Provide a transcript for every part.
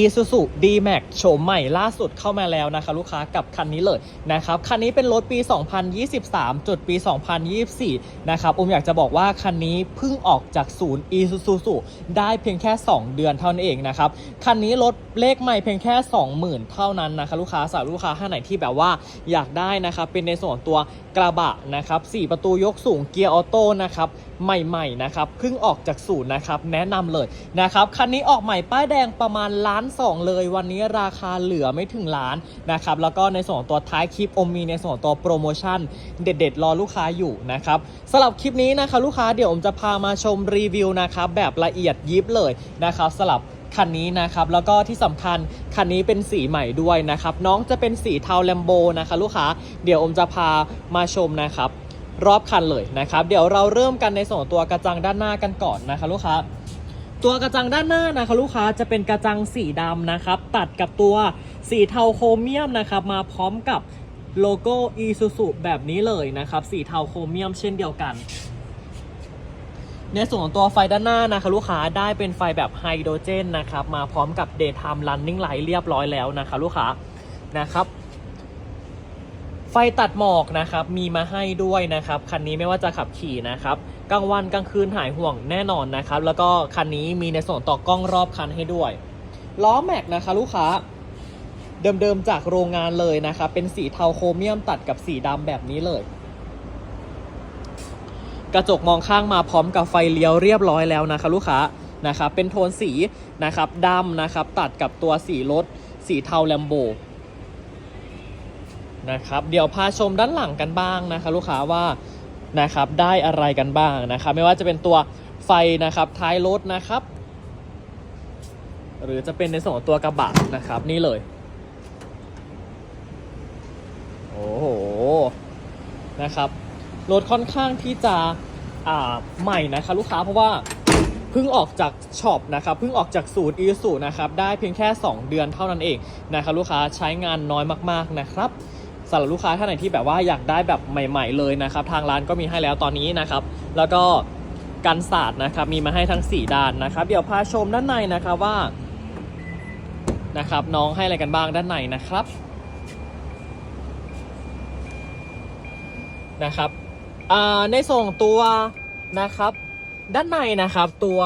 Isuzu D-Max โฉมใหม่ล่าสุดเข้ามาแล้วนะคะลูกค้ากับคันนี้เลยนะครับคันนี้เป็นรถปี 2023 จุดปี 2024 นะครับอุ้มอยากจะบอกว่าคันนี้เพิ่งออกจากศูนย์ Isuzu ได้เพียงแค่ 2 เดือนเท่านั้นเองนะครับคันนี้รถเลขใหม่เพียงแค่ 20,000 เท่านั้นนะคะลูกค้าสำหรับลูกค้าท่านไหนที่แบบว่าอยากได้นะครับเป็นในส่วนตัวกระบะนะครับ4ประตูยกสูงเกียร์ออโต้นะครับใหม่ๆนะครับเพิ่งออกจากศูนย์นะครับแนะนำเลยนะครับคันนี้ออกใหม่ป้ายแดงประมาณล้านสองเลย วันนี้ราคาเหลือไม่ถึงล้านนะครับแล้วก็ในส่วนตัวท้ายคลิปอมมีในส่วนตัวโปรโมชั่นเด็ด ๆ รอลูกค้าอยู่นะครับสำหรับคลิปนี้นะคะลูกค้าเดี๋ยวผมจะพามาชมรีวิวนะครับแบบละเอียดยิบเลยนะครับสำหรับคันนี้นะครับแล้วก็ที่สำคัญคันนี้เป็นสีใหม่ด้วยนะครับน้องจะเป็นสีเทาแลมโบนะคะลูกค้าเดี๋ยวอมจะพามาชมนะครับ รอบคันเลยนะครับ เดี๋ยวเราเริ่มกันในส่วนของตัวกระจังด้านหน้ากันก่อนนะคะลูกค้าตัวกระจังด้านหน้านะคะลูกค้าจะเป็นกระจังสีดำนะครับ ตัดกับตัวสีเทาโครเมียมนะครับ มาพร้อมกับโลโก้ Isuzu แบบนี้เลยนะครับ สีเทาโครเมียมเช่นเดียวกัน ในส่วนของตัวไฟด้านหน้านะคะลูกค้าได้เป็นไฟแบบไฮโดรเจนนะครับ มาพร้อมกับ daytime running light เรียบร้อยแล้วนะคะลูกค้านะครับ ไฟตัดหมอกนะครับมีมาให้ด้วยนะครับคันนี้ไม่ว่าจะขับขี่นะครับกลางวันกลางคืนหายห่วงแน่นอนนะครับ แล้วก็คันนี้มีในส่วนต่อกล้องรอบคันให้ด้วย ล้อแม็กนะคะลูกค้าเดิมๆจากโรงงานเลยนะครับเป็นสีเทาโครเมียมตัดกับสีดำแบบนี้เลย กระจกมองข้างมาพร้อมกับไฟเลี้ยวเรียบร้อยแล้วนะคะลูกค้านะครับเป็นโทนสีนะครับดำนะครับตัดกับตัวสีรถสีเทาแลมโบ นะครับ เดี๋ยวพาชมด้านหลังกันบ้างนะคะลูกค้าว่านะครับได้อะไรกันบ้างนะครับ ไม่ว่าจะเป็นตัวไฟนะครับท้ายรถนะครับ หรือจะเป็นในส่วนของตัวกระบะนะครับนี่เลย โอ้โหนะครับรถค่อนข้างที่จะอ่าใหม่นะคะลูกค้าเพราะว่าเพิ่งออกจากช็อปนะครับเพิ่งออกจากศูนย์อีสูนะครับได้เพียงแค่ 2 เดือนเท่านั้นเองนะครับลูกค้าใช้งานน้อยมากๆนะครับำหรับลูกค้าท่านไหนที่แบบว่าอยากได้แบบใหม่ ๆ เลยนะครับทางร้านก็มีให้แล้วตอนนี้นะครับ แล้วก็กันศาสตร์นะครับมีมาให้ทั้ง 4 ด้านนะครับ เดี๋ยวพาชมด้านในนะครับว่านะครับน้องให้อะไรกันบ้างด้านในนะครับนะครับในส่วนของตัวนะครับ ด้านในนะครับตัว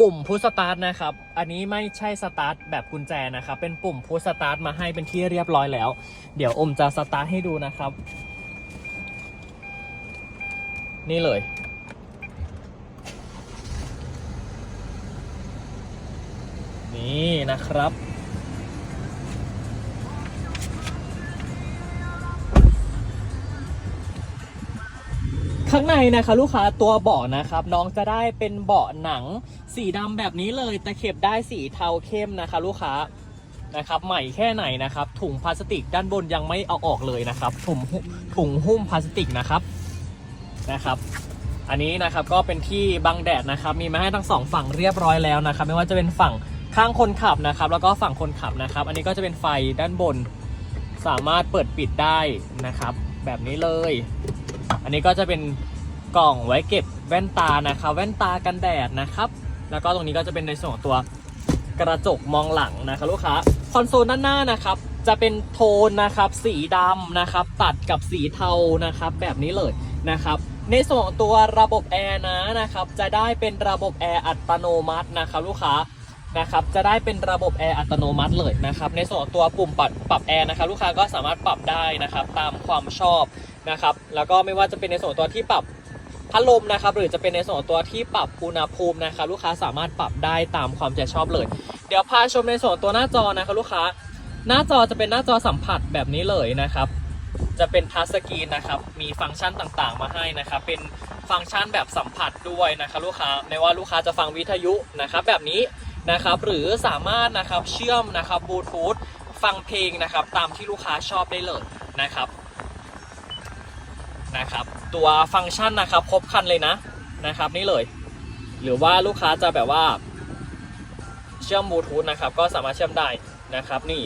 ปุ่มพุชสตาร์ทนะครับ อันนี้ไม่ใช่สตาร์ทแบบกุญแจนะครับ เป็นปุ่มพุชสตาร์ทมาให้เป็นที่เรียบร้อยแล้ว เดี๋ยวอมจะสตาร์ทให้ดูนะครับ นี่เลย นี่นะครับ ข้างในนะคะลูกค้าตัวเบาะนะครับ น้องจะได้เป็นเบาะหนัง สีดำแบบนี้เลยตะเข็บได้สีเทาเข้มนะคะ ลูกค้านะครับใหม่แค่ไหนนะครับ ถุงพลาสติกด้านบนยังไม่เอาออกเลยนะครับ ถุงถุงหุ้มพลาสติกนะครับนะครับ อันนี้นะครับก็เป็นที่บังแดดนะครับ มีมาให้ทั้งสองฝั่งเรียบร้อยแล้วนะครับ ไม่ว่าจะเป็นฝั่งข้างคนขับนะครับ แล้วก็ฝั่งคนขับนะครับ อันนี้ก็จะเป็นไฟด้านบน สามารถเปิดปิดได้นะครับ แบบนี้เลย อันนี้ก็จะเป็นกล่องไว้เก็บแว่นตานะครับ แว่นตากันแดดนะครับ แล้วก็ตรงนี้ก็จะเป็นในส่วนของตัวกระจกมองหลังนะครับลูกค้าคอนโซลด้านหน้านะครับ จะเป็นโทนนะครับ สีดำนะครับ ตัดกับสีเทานะครับ แบบนี้เลยนะครับ ในส่วนของตัวระบบแอร์นะนะครับ จะได้เป็นระบบแอร์อัตโนมัตินะครับ ลูกค้านะครับ จะได้เป็นระบบแอร์อัตโนมัติเลยนะครับ ในส่วนของตัวปุ่มปรับปรับแอร์นะครับ ลูกค้าก็สามารถปรับได้นะครับ ตามความชอบ นะครับ แล้วก็ไม่ว่าจะเป็นในส่วนตัวที่ปรับพัดลมนะครับ หรือจะเป็นในส่วนตัวที่ปรับอุณหภูมินะครับ ลูกค้าสามารถปรับได้ตามความใจชอบเลย เดี๋ยวพาชมในส่วนตัวหน้าจอนะครับลูกค้า หน้าจอจะเป็นหน้าจอสัมผัสแบบนี้เลยนะครับ จะเป็นทัชสกรีนนะครับ มีฟังก์ชันต่างๆ มาให้นะครับ เป็นฟังก์ชันแบบสัมผัสด้วยนะครับลูกค้า ไม่ว่าลูกค้าจะฟังวิทยุนะครับแบบนี้นะครับ หรือสามารถนะครับเชื่อมนะครับบลูทูธฟังเพลงนะครับตามที่ลูกค้าชอบได้เลยนะครับ นะครับ ตัวฟังก์ชันนะครับครบคันเลยนะนะครับ นี่เลย หรือว่าลูกค้าจะแบบว่า เชื่อมบลูทูธนะครับ ก็สามารถเชื่อมได้นะครับ นี่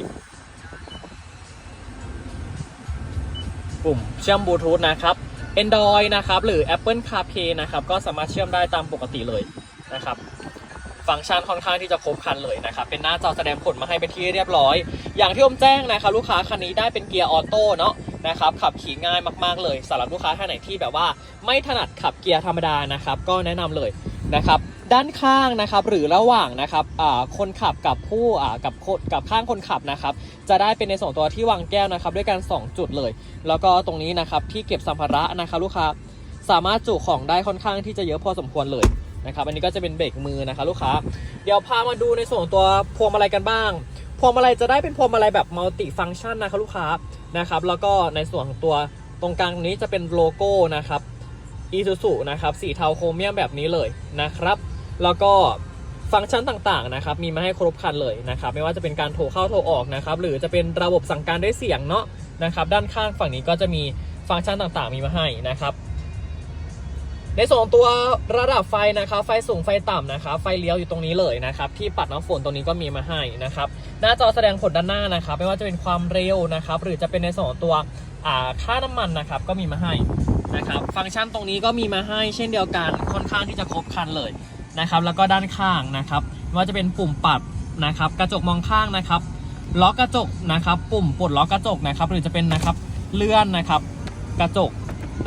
ปุ่มเชื่อมบลูทูธนะครับ Android นะครับ หรือ Apple CarPlay นะครับ ก็สามารถเชื่อมได้ตามปกติเลยนะครับ ฟังก์ชันค่อนข้างที่จะครบคันเลยนะครับเป็นหน้าจอแสดงผลมาให้เป็นที่เรียบร้อย อย่างที่ผมแจ้งนะครับลูกค้าคันนี้ได้เป็นเกียร์ออโต้เนาะนะครับขับขี่ง่ายมากๆเลยสำหรับลูกค้าท่านไหนที่แบบว่า ไม่ถนัดขับเกียร์ธรรมดานะครับก็แนะนำเลยนะครับด้านข้างนะครับหรือระหว่างนะครับคนขับกับผู้กับกับข้างคนขับนะครับจะได้เป็นในส่วนตัวที่วางแก้วนะครับด้วยกัน 2 จุดเลย แล้วก็ตรงนี้นะครับที่เก็บสัมภาระนะครับลูกค้าสามารถจุของได้ค่อนข้างที่จะเยอะพอสมควรเลย นะครับอันนี้ก็จะเป็นเบรกมือนะคะลูกค้า เดี๋ยวพามาดูในส่วนของตัวพวงมาลัยกันบ้าง พวงมาลัยจะได้เป็นพวงมาลัยแบบมัลติฟังก์ชันนะครับลูกค้านะครับแล้วก็ในส่วนของตัวตรงกลางนี้จะเป็นโลโก้นะครับอีซูซูนะครับสีเทาโครเมียมแบบนี้เลยนะครับ แล้วก็ฟังก์ชันต่างๆนะครับมีมาให้ครบครันเลยนะครับไม่ว่าจะเป็นการโทรเข้าโทรออกนะครับหรือจะเป็นระบบสั่งการด้วยเสียงเนาะนะครับด้านข้างฝั่งนี้ก็จะมีฟังก์ชันต่างๆ มีมาให้นะครับ ในส่วนของตัวระดับไฟนะครับไฟสูงไฟต่ำนะครับไฟเลี้ยวอยู่ตรงนี้เลยนะครับที่ปัดน้ำฝนตรงนี้ก็มีมาให้นะครับหน้าจอแสดงผลด้านหน้านะครับไม่ว่าจะเป็นความเร็วนะครับหรือจะเป็นในส่วนของตัวอ่าค่าน้ำมันนะครับก็มีมาให้นะครับฟังก์ชันตรงนี้ก็มีมาให้เช่นเดียวกันค่อนข้างที่จะครบครันเลยนะครับแล้วก็ด้านข้างนะครับไม่ว่าจะเป็นปุ่มปรับนะครับกระจกมองข้างนะครับล็อกกระจกนะครับ ปุ่มปลดล็อกกระจกนะครับหรือจะเป็นนะครับเลื่อนนะครับกระจก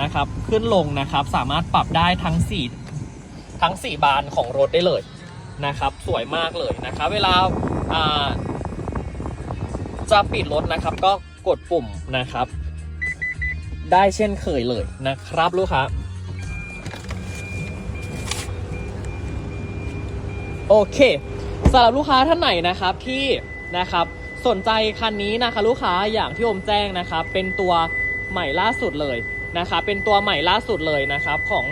นะครับ ขึ้นลงนะครับ สามารถปรับได้ทั้ง4ทั้ง 4 บานของรถได้เลยนะครับ สวยมากเลยนะครับ เวลาจะปิดรถนะครับ ก็กดปุ่มนะครับ ได้เช่นเคยเลยนะครับลูกค้าโอเคสำหรับลูกค้าท่านไหนนะครับที่นะครับสนใจคันนี้นะคะลูกค้าอย่างที่ผมแจ้งนะครับ เป็นตัวใหม่ล่าสุดเลย นะครับเป็นตัวใหม่ล่าสุดเลยนะครับของ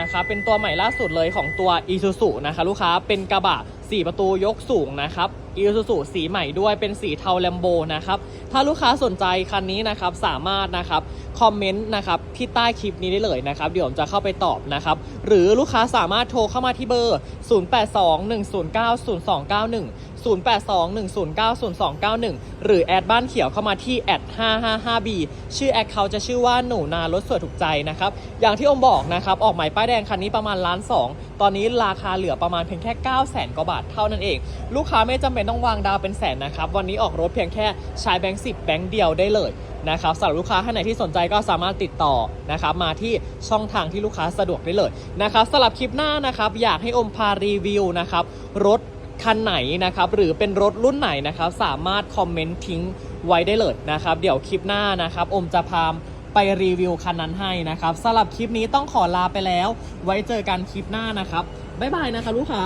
นะครับเป็นตัวใหม่ล่าสุดเลยของตัว i s u z u นะคะลูกค้าเป็นกระบะ 4 ประตูยกสูงนะครับ i s u z u สีใหม่ด้วยเป็นสีเทาแลมโบนะครับถ้าลูกค้าสนใจคันนี้นะครับสามารถนะครับคอมเมนต์นะครับที่ใต้คลิปนี้ได้เลยนะครับ เดี๋ยวผมจะเข้าไปตอบนะครับหรือลูกค้าสามารถโทรเข้ามาที่เบอร์ 0821090291 0821090291 หรือแอดบ้านเขียวเข้ามาที่แอด 555b ชื่อแอดเขาจะชื่อว่าหนูนารถสวยถูกใจนะครับ อย่างที่อมบอกนะครับออกหมายป้ายแดงคันนี้ประมาณล้านสองตอนนี้ราคาเหลือประมาณเพียงแค่ 9 0 0 0 0 0กว่าบาทเท่านั้นเอง ลูกค้าไม่จำเป็นต้องวางดาวเป็นแสนนะครับวันนี้ออกรถเพียงแค่ใช้แบงค์10แบงค์เดียวได้เลยนะครับสำหรับลูกค้าท่านไหนที่สนใจก็สามารถติดต่อนะครับมาที่ช่องทางที่ลูกค้าสะดวกได้เลยนะครับสำหรับคลิปหน้านะครับอยากให้อมพารีวิวนะครับรถ คันไหนนะครับหรือเป็นรถรุ่นไหนนะครับสามารถคอมเมนต์ทิ้งไว้ได้เลยนะครับ เดี๋ยวคลิปหน้านะครับอมจะพามไปรีวิวคันนั้นให้นะครับสำหรับคลิปนี้ต้องขอลาไปแล้ว ไว้เจอกันคลิปหน้านะครับบ๊ายบายนะคะลูกค้า